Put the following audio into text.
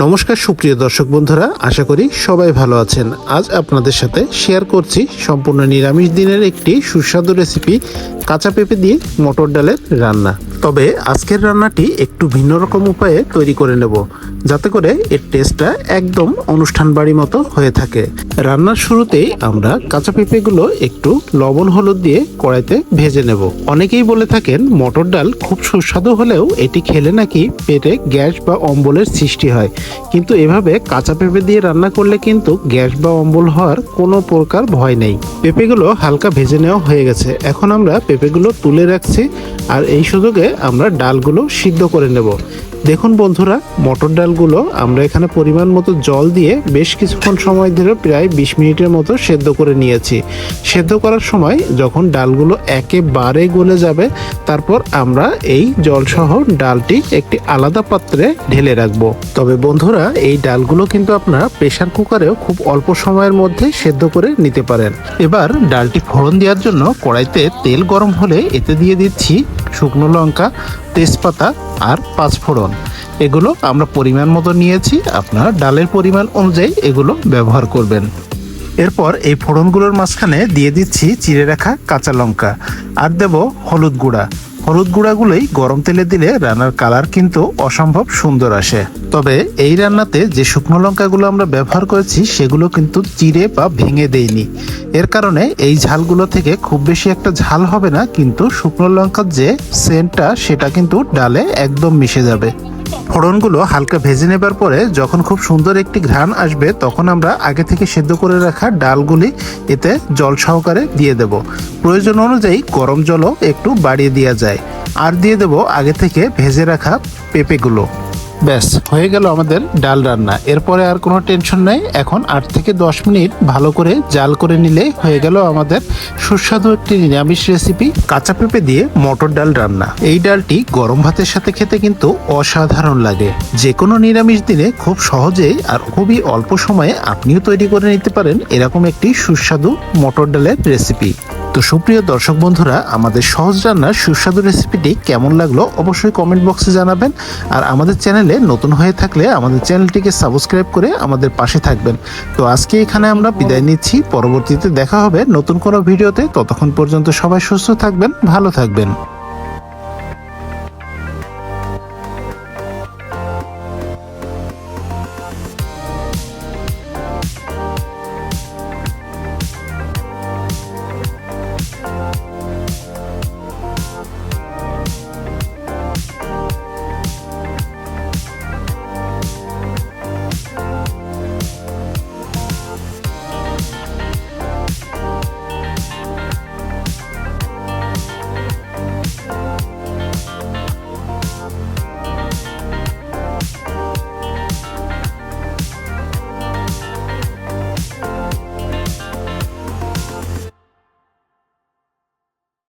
নমস্কার, সুপ্রিয় দর্শক বন্ধুরা, আশা করি সবাই ভালো আছেন। আজ আপনাদের সাথে শেয়ার করছি সম্পূর্ণ নিরামিষ দিনের একটি সুস্বাদু রেসিপি কাঁচা পেঁপে দিয়ে মটর ডালের রান্না। তবে আজকের রান্নাটি একটু ভিন্ন রকম উপায়ে তৈরি করে নেব, যাতে করে এর টেস্টটা একদম অনুষ্ঠান বাড়ি মতো হয়ে থাকে। রান্নার শুরুতেই আমরা কাঁচা পেঁপেগুলো একটু লবণ হলুদ দিয়ে কড়াইতে ভেজে নেব। অনেকেই বলে থাকেন মটর ডাল খুব সুস্বাদু হলেও এটি খেলে নাকি পেটে গ্যাস বা অম্বলের সৃষ্টি হয়। কিন্তু এভাবে কাঁচা পেঁপে দিয়ে রান্না করলে কিন্তু গ্যাস বা অম্বল হওয়ার কোনো প্রকার ভয় নেই। পেঁপেগুলো হালকা ভেজে নেওয়া হয়ে গেছে। এখন আমরা পেঁপেগুলো তুলে রাখছি। আর এই সুযোগে আমরা ডালগুলো সিদ্ধ করে নেব। দেখুন বন্ধুরা, মটর ডালগুলো আমরা এখানে পরিমাণ মতো জল দিয়ে বেশ কিছুক্ষণ সময় ধরে প্রায় বিশ মিনিটের মতো সেদ্ধ করে নিয়েছি। সেদ্ধ করার সময় যখন ডালগুলো একেবারে গলে যাবে, তারপর আমরা এই জলসহ ডালটি একটি আলাদা পাত্রে ঢেলে রাখব। তবে বন্ধুরা, এই ডালগুলো কিন্তু আপনারা প্রেসার কুকারেও খুব অল্প সময়ের মধ্যে সেদ্ধ করে নিতে পারেন। এবার ডালটি ফোড়ন দেওয়ার জন্য কড়াইতে তেল গরম হলে এতে দিয়ে দিচ্ছি শুকনো লঙ্কা, তেজপাতা আর পাঁচফোড়ন এগুলো আমরা পরিমাণ মতো নিয়েছি, আপনারা ডালের পরিমাণ অনুযায়ী এগুলো ব্যবহার করবেন। এরপর এই ফোড়নগুলোর মাঝখানে দিয়ে দিচ্ছি চিড়ে রাখা কাঁচা লঙ্কা। আর দেব হলুদ গুঁড়া। হলুদ গুঁড়াগুলোই গরম তেলে দিলে রান্নার কালার কিন্তু অসম্ভব সুন্দর আসে। তবে এই রান্নাতে যে শুকনো লঙ্কাগুলো আমরা ব্যবহার করেছি, সেগুলো কিন্তু চিড়ে বা ভেঙে দেইনি এর কারণে এই ঝালগুলো থেকে খুব বেশি একটা ঝাল হবে না, কিন্তু শুকনো লঙ্কার যে সেন্টটা, সেটা কিন্তু ডালে একদম মিশে যাবে। ফোড়নগুলো হালকা ভেজে নেবার পরে যখন খুব সুন্দর একটি ঘ্রাণ আসবে, তখন আমরা আগে থেকে সেদ্ধ করে রাখা ডালগুলি এতে জল সহকারে দিয়ে দেব। প্রয়োজন অনুযায়ী গরম জলও একটু বাড়িয়ে দেওয়া যায়। আর দিয়ে দেব আগে থেকে ভেজে রাখা পেঁপেগুলো। ব্যাস, হয়ে গেল আমাদের ডাল রান্না। এরপরে আর কোনো টেনশন নেই। এখন আট থেকে দশ মিনিট ভালো করে জাল করে নিলে হয়ে গেল আমাদের সুস্বাদু একটি নিরামিষ রেসিপি কাঁচা পেঁপে দিয়ে মটর ডাল রান্না। এই ডালটি গরম ভাতের সাথে খেতে কিন্তু অসাধারণ লাগে। যে কোনো নিরামিষ দিনে খুব সহজেই আর খুবই অল্প সময়ে আপনিও তৈরি করে নিতে পারেন এরকম একটি সুস্বাদু মটর ডালের রেসিপি তো সুপ্রিয় দর্শক বন্ধুরা, আমাদের সহজ রান্নার সুস্বাদু রেসিপিটি কেমন লাগল অবশ্যই কমেন্ট বক্সে জানাবেন। আর আমাদের চ্যানেলে নতুন হয়ে থাকলে আমাদের চ্যানেলটিকে সাবস্ক্রাইব করে আমাদের পাশে থাকবেন। তো আজকে এখানে আমরা বিদায় নিচ্ছি। পরবর্তীতে দেখা হবে নতুন কোনো ভিডিওতে। ততক্ষণ পর্যন্ত সবাই সুস্থ থাকবেন, ভালো থাকবেন।